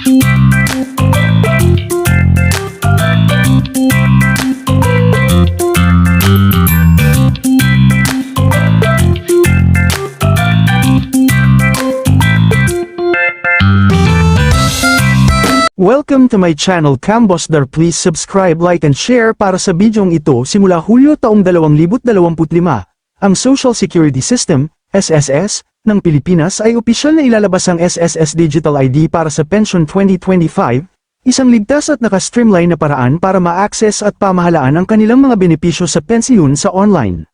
Welcome to my channel Cambosdar please subscribe like and share para sa bidyong ito simula Hulyo taong 2025. Ang Social Security System, SSS, ng Pilipinas ay opisyal na ilalabas ang SSS Digital ID para sa Pension 2025, isang ligtas at naka-streamline na paraan para ma-access at pamahalaan ang kanilang mga benepisyo sa pensiyon sa online.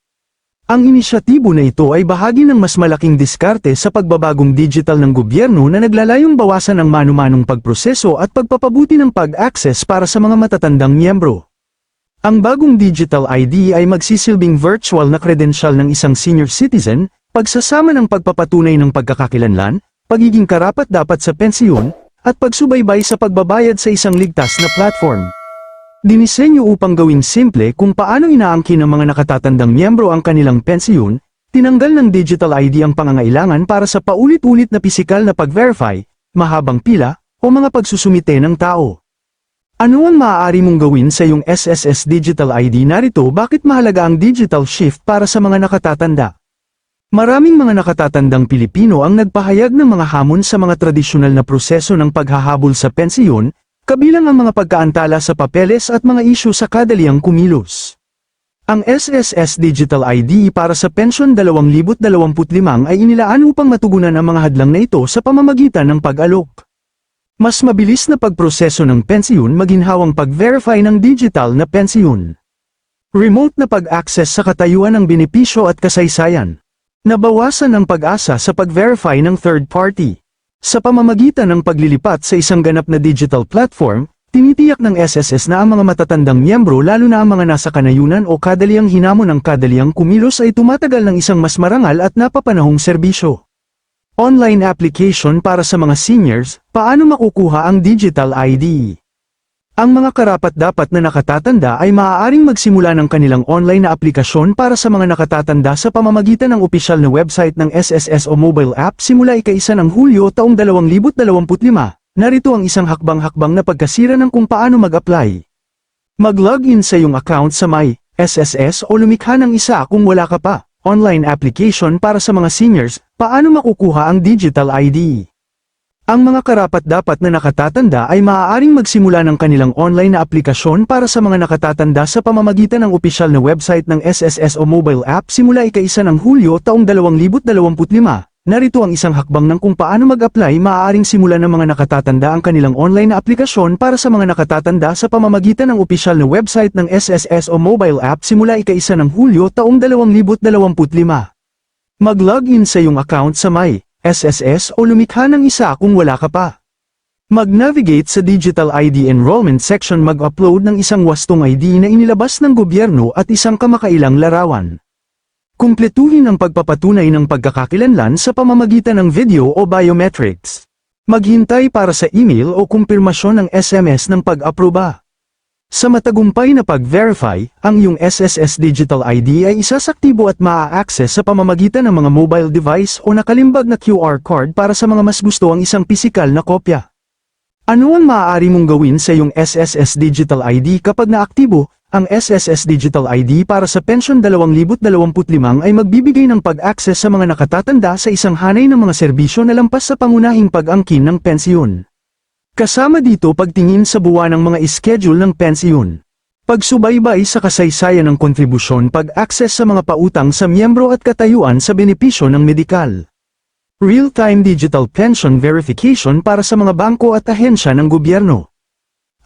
Ang inisyatibo na ito ay bahagi ng mas malaking diskarte sa pagbabagong digital ng gobyerno na naglalayong bawasan ang manu-manong pagproseso at pagpapabuti ng pag-access para sa mga matatandang miyembro. Ang bagong digital ID ay magsisilbing virtual na kredensyal ng isang senior citizen, pagsasama ng pagpapatunay ng pagkakakilanlan, pagiging karapat-dapat sa pensiyon, at pagsubaybay sa pagbabayad sa isang ligtas na platform. Dinisenyo upang gawing simple kung paano inaangkin ng mga nakatatandang miyembro ang kanilang pensiyon, tinanggal ng digital ID ang pangangailangan para sa paulit-ulit na pisikal na pag-verify, mahabang pila, o mga pagsusumite ng tao. Ano ang maaari mong gawin sa iyong SSS Digital ID narito bakit mahalaga ang digital shift para sa mga nakatatanda? Maraming mga nakatatandang Pilipino ang nagpahayag ng mga hamon sa mga tradisyonal na proseso ng paghahabol sa pensiyon, kabilang ang mga pagkaantala sa papeles at mga isyu sa kadaliang kumilos. Ang SSS Digital ID para sa Pension 2025 ay inilaan upang matugunan ang mga hadlang na ito sa pamamagitan ng pag-alok. Mas mabilis na pagproseso ng pensiyon maginhawang pag-verify ng digital na pensiyon. Remote na pag-access sa katayuan ng benepisyo at kasaysayan. Nabawasan ang pag-asa sa pag-verify ng third party. Sa pamamagitan ng paglilipat sa isang ganap na digital platform, tinitiyak ng SSS na ang mga matatandang miyembro lalo na ang mga nasa kanayunan o kadaliang hinamon ng kadaliang kumilos ay tumatagal ng isang mas marangal at napapanahong serbisyo. Online application para sa mga seniors, paano makukuha ang digital ID? Ang mga karapat-dapat na nakatatanda ay maaaring magsimula ng kanilang online na aplikasyon para sa mga nakatatanda sa pamamagitan ng opisyal na website ng SSS o mobile app simula ika-isa ng Hulyo taong 2025. Narito ang isang hakbang-hakbang na pagkasira ng kung paano mag-apply. Mag-login sa iyong account sa My SSS o lumikha ng isa kung wala ka pa. Online application para sa mga seniors, paano makukuha ang digital ID? Ang mga karapat-dapat na nakatatanda ay maaaring magsimula ng kanilang online na aplikasyon para sa mga nakatatanda sa pamamagitan ng opisyal na website ng SSS o mobile app simula ika-isa ng Hulyo taong 2025. Narito ang isang hakbang ng kung paano mag-apply maaaring simulan ng mga nakatatanda ang kanilang online na aplikasyon para sa mga nakatatanda sa pamamagitan ng opisyal na website ng SSS o mobile app simula ika-isa ng Hulyo taong 2025. Mag-login sa iyong account sa My SSS o lumikha ng isa kung wala ka pa. Mag-navigate sa Digital ID Enrollment section mag-upload ng isang wastong ID na inilabas ng gobyerno at isang kamakailang larawan. Kumpletuhin ang pagpapatunay ng pagkakakilanlan sa pamamagitan ng video o biometrics. Maghintay para sa email o kumpirmasyon ng SMS ng pag-aproba. Sa matagumpay na pag-verify, ang iyong SSS Digital ID ay isasaktibo at maa-access sa pamamagitan ng mga mobile device o nakalimbag na QR card para sa mga mas gusto ang isang pisikal na kopya. Ano ang maaari mong gawin sa iyong SSS Digital ID kapag naaktibo? Ang SSS Digital ID para sa Pension 2025 ay magbibigay ng pag-access sa mga nakatatanda sa isang hanay ng mga serbisyo na lampas sa pangunahing pag-angkin ng pensyon. Kasama dito pagtingin sa buwan ng mga schedule ng pensiyon. Pagsubaybay sa kasaysayan ng kontribusyon pag-access sa mga pautang sa miyembro at katayuan sa benepisyo ng medikal. Real-time digital pension verification para sa mga bangko at ahensya ng gobyerno.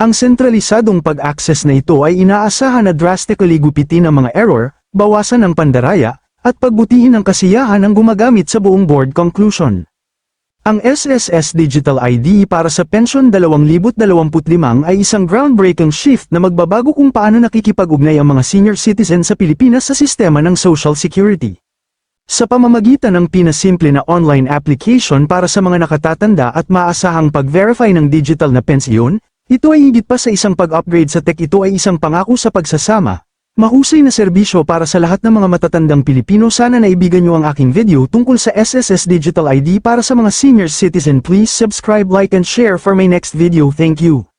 Ang sentralisadong pag-access na ito ay inaasahan na drastically gupitin ang mga error, bawasan ang pandaraya, at pagbutihin ang kasiyahan ng gumagamit sa buong board conclusion. Ang SSS Digital ID para sa Pension 2025 ay isang groundbreaking shift na magbabago kung paano nakikipag-ugnay ang mga senior citizen sa Pilipinas sa sistema ng Social Security. Sa pamamagitan ng pinasimple na online application para sa mga nakatatanda at maasahang pag-verify ng digital na pensyon, ito ay higit pa sa isang pag-upgrade sa tech ito ay isang pangako sa pagsasama, Mahusay na serbisyo para sa lahat ng mga matatandang Pilipino. Sana naibigan nyo ang aking video tungkol sa SSS Digital ID para sa mga senior citizen. Please subscribe like and share for my next video. Thank you.